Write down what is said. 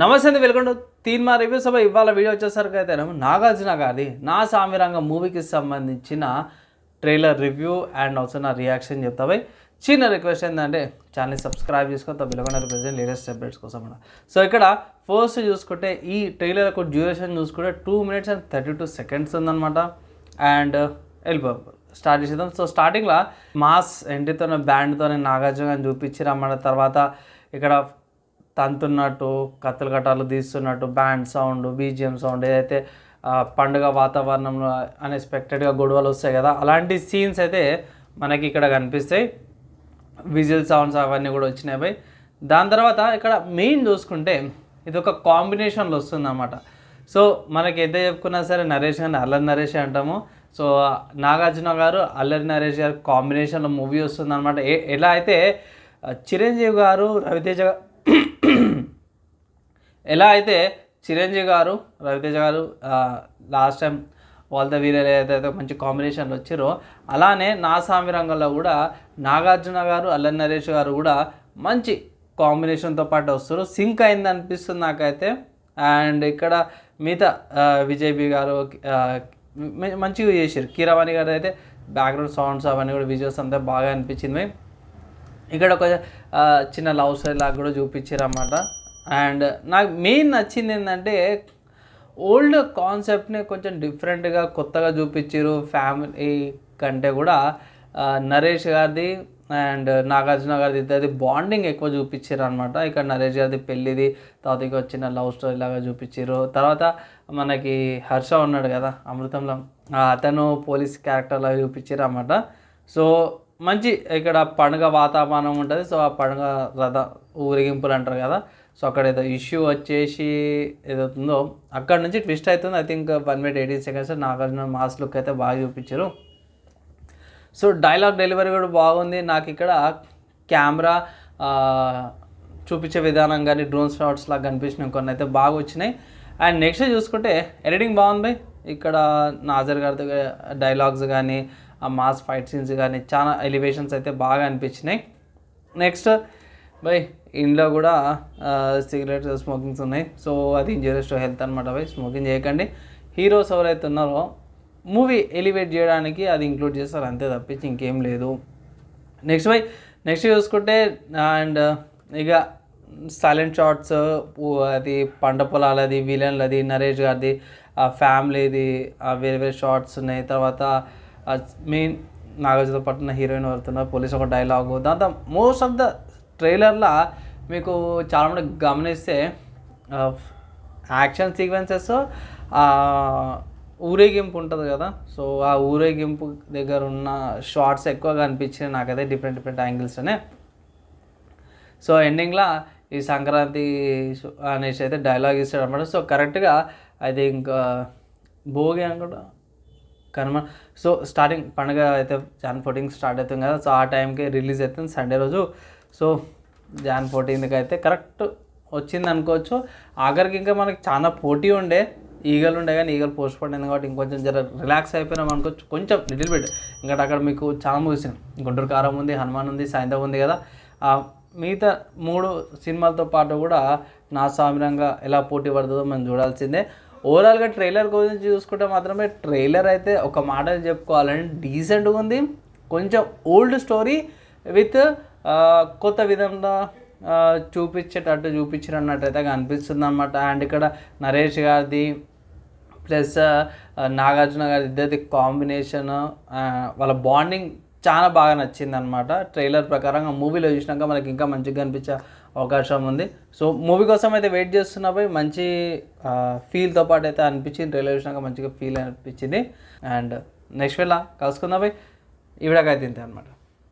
నమస్తే అండి welcome to తీన్మా review సభ. ఇవాళ వీడియో వచ్చేసరికి అయితే నాగార్జున గారి నా సామిరంగ మూవీకి సంబంధించిన ట్రైలర్ రివ్యూ అండ్ ఆల్సో నా రియాక్షన్ చెప్తావై చిన్న రిక్వెస్ట్ ఏంటంటే ఛానల్ సబ్స్క్రైబ్ చేసుకొని తప్పకుండా ప్రజెంట్ లేటెస్ట్ అప్డేట్స్ కోసం కూడా సో ఇక్కడ ఫస్ట్ చూసుకుంటే ఈ ట్రైలర్ యొక్క డ్యూరేషన్ చూసుకుంటే two minutes and thirty two seconds ఉందన్నమాట అండ్ uh, వెళ్ళిపో స్టార్ట్ చేసేద్దాం. సో స్టార్టింగ్లో మాస్ ఎంట్రీతోనే బ్యాండ్తోనే నాగార్జున గారిని చూపించిరమ్మన్న తర్వాత ఇక్కడ తంతున్నట్టు కత్తులు కట్టాలు తీస్తున్నట్టు బ్యాండ్ సౌండ్ బీజిఎం సౌండ్ ఏదైతే పండుగ వాతావరణంలో అన్ఎక్స్పెక్టెడ్గా గొడవలు వస్తాయి కదా అలాంటి సీన్స్ అయితే మనకి ఇక్కడ కనిపిస్తాయి. విజిల్ సౌండ్స్ అవన్నీ కూడా వచ్చినాయి పోయి దాని తర్వాత ఇక్కడ మెయిన్ చూసుకుంటే ఇది ఒక కాంబినేషన్లో వస్తుంది అన్నమాట సో మనకి ఎంత చెప్పుకున్నా సరే నరేష్ గారిని అల్లరి నరేష్ అంటాము. సో నాగార్జున గారు అల్లరి నరేష్ గారు కాంబినేషన్లో మూవీ వస్తుంది అనమాట ఎలా అయితే చిరంజీవి గారు రవితేజ ఎలా అయితే చిరంజీవి గారు రవితేజ గారు లాస్ట్ టైం వాళ్ళతో వీరలు ఏదైతే మంచి కాంబినేషన్లు వచ్చారో అలానే నా సామి రంగంలో కూడా నాగార్జున గారు అల్లన్ నరేష్ గారు కూడా మంచి కాంబినేషన్తో పాటు వస్తారు. సింక్ అయింది అనిపిస్తుంది నాకైతే. అండ్ ఇక్కడ మిగతా విజయ్బి గారు మంచిగా చేశారు. కీరవాణి గారు అయితే బ్యాక్గ్రౌండ్ సౌండ్స్ అవన్నీ కూడా విజువల్స్ అంతా బాగా అనిపించింది. ఇక్కడ ఒక చిన్న లవ్ స్టోరీ లాగా కూడా చూపించారు అన్నమాట అండ్ నాకు మెయిన్ నచ్చింది ఏంటంటే ఓల్డ్ కాన్సెప్ట్ని కొంచెం డిఫరెంట్గా కొత్తగా చూపించారు ఫ్యామిలీ కంటే కూడా నరేష్ గారిది అండ్ నాగార్జున గారిది ఇద్దరిది బాండింగ్ ఎక్కువ చూపించారు అనమాట ఇక్కడ నరేష్ గారిది పెళ్ళిది తర్వాత ఇక లవ్ స్టోరీ లాగా చూపించారు. తర్వాత మనకి హర్ష ఉన్నాడు కదా అమృతంలో. అతను పోలీస్ క్యారెక్టర్ లాగా చూపించారు అనమాట సో మంచి ఇక్కడ పండుగ వాతావరణం ఉంటుంది. సో ఆ పండుగ రథ ఊరేగింపులు అంటారు కదా సో అక్కడ ఏదో ఇష్యూ వచ్చేసి ఏదవుతుందో అక్కడ నుంచి ట్విస్ట్ అవుతుంది. I think one minute eighteen seconds Nagarjuna mass look అయితే బాగా చూపించారు. సో డైలాగ్ డెలివరీ కూడా బాగుంది. నాకు ఇక్కడ కెమెరా చూపించే విధానం కానీ డ్రోన్ షాట్స్ లాగా కనిపించినాయి. కొన్ని అయితే బాగా వచ్చినాయి. అండ్ నెక్స్ట్ చూసుకుంటే ఎడిటింగ్ బాగుంది. ఇక్కడ నాజర్ గారి డైలాగ్స్ కానీ ఆ మాస్ ఫైట్ సీన్స్ కానీ చాలా ఎలివేషన్స్ అయితే బాగా అనిపించినాయి. నెక్స్ట్ బై ఇంట్లో కూడా సిగరెట్ స్మోకింగ్స్ ఉన్నాయి. సో అది ఇంజూరియస్ టు హెల్త్ అనమాట బై స్మోకింగ్ చేయకండి. హీరోస్ ఎవరైతే ఉన్నారో మూవీ ఎలివేట్ చేయడానికి అది ఇంక్లూడ్ చేస్తారు. అంతే తప్పించి ఇంకేం లేదు. నెక్స్ట్ బై నెక్స్ట్ చూసుకుంటే అండ్ ఇక సైలెంట్ షార్ట్స్ అది పంట పొలాలది విలన్లది నరేష్ గారిది ఆ ఫ్యామిలీది వేరే వేరే షార్ట్స్ ఉన్నాయి. తర్వాత మెయిన్ నాగార్జున పట్టిన హీరోయిన్ వస్తున్నారు పోలీస్ ఒక డైలాగు. దాంతో మోస్ట్ ఆఫ్ ద ట్రైలర్లో మీకు చాలామంది గమనిస్తే యాక్షన్ సీక్వెన్సెస్ ఊరేగింపు ఉంటుంది కదా. సో ఆ ఊరేగింపు దగ్గర ఉన్న షార్ట్స్ ఎక్కువగా అనిపించినాయి. నాకైతే డిఫరెంట్ డిఫరెంట్ యాంగిల్స్నే సో ఎండింగ్లో ఈ సంక్రాంతి అనేసి అయితే డైలాగ్ ఇస్తాడు అనమాట సో కరెక్ట్గా ఐ థింక్ భోగి అనుకుంటా కనుమ. సో స్టార్టింగ్ పండుగ అయితే జాన్ ఫోటింగ్ స్టార్ట్ అవుతుంది కదా. సో ఆ టైంకి రిలీజ్ అవుతుంది. సండే రోజు సో జాన్ ఫోర్టీన్కి అయితే కరెక్ట్ వచ్చింది అనుకోవచ్చు. ఆఖరికి ఇంకా మనకి చాలా పోటీ ఉండే. ఈగలు ఉండే కానీ ఈగలు పోస్ట్ పోయింది కాబట్టి ఇంకొంచెం జర రిలాక్స్ అయిపోయినాం అనుకోవచ్చు. కొంచెం లిటిల్ బిట్ ఇంకా అక్కడ మీకు చాలా ముగిసింది గుంటూరు కారం ఉంది హనుమాన్ ఉంది సాయంత్రం ఉంది కదా. మిగతా మూడు సినిమాలతో పాటు కూడా నా సామిరంగా ఎలా పోటీ పడుతుందో మనం చూడాల్సిందే. ఓవరాల్గా ట్రైలర్ గురించి చూసుకుంటే మాత్రమే ట్రైలర్ అయితే ఒక మాట చెప్పుకోవాలంటే డీసెంట్గా ఉంది. కొంచెం ఓల్డ్ స్టోరీ విత్ కొత్త విధంగా చూపించేటట్టు చూపించారు అన్నట్టయితే అనిపిస్తుంది అనమాట అండ్ ఇక్కడ నరేష్ గారిది ప్లస్ నాగార్జున గారి ఇద్దరిది కాంబినేషన్ వాళ్ళ బాండింగ్ చాలా బాగా నచ్చింది అనమాట ట్రైలర్ ప్రకారంగా మూవీలో చూసినాక మనకి ఇంకా మంచిగా అనిపించే అవకాశం ఉంది. సో మూవీ కోసం అయితే వెయిట్ చేస్తున్నా పోయి మంచి ఫీల్తో పాటు అయితే అనిపించింది. ట్రైలర్ చూసినాక మంచిగా ఫీల్ అనిపించింది. అండ్ నెక్స్ట్ వెళ్ళా కలుసుకుందా పోయి. ఈ ఇంతే అనమాట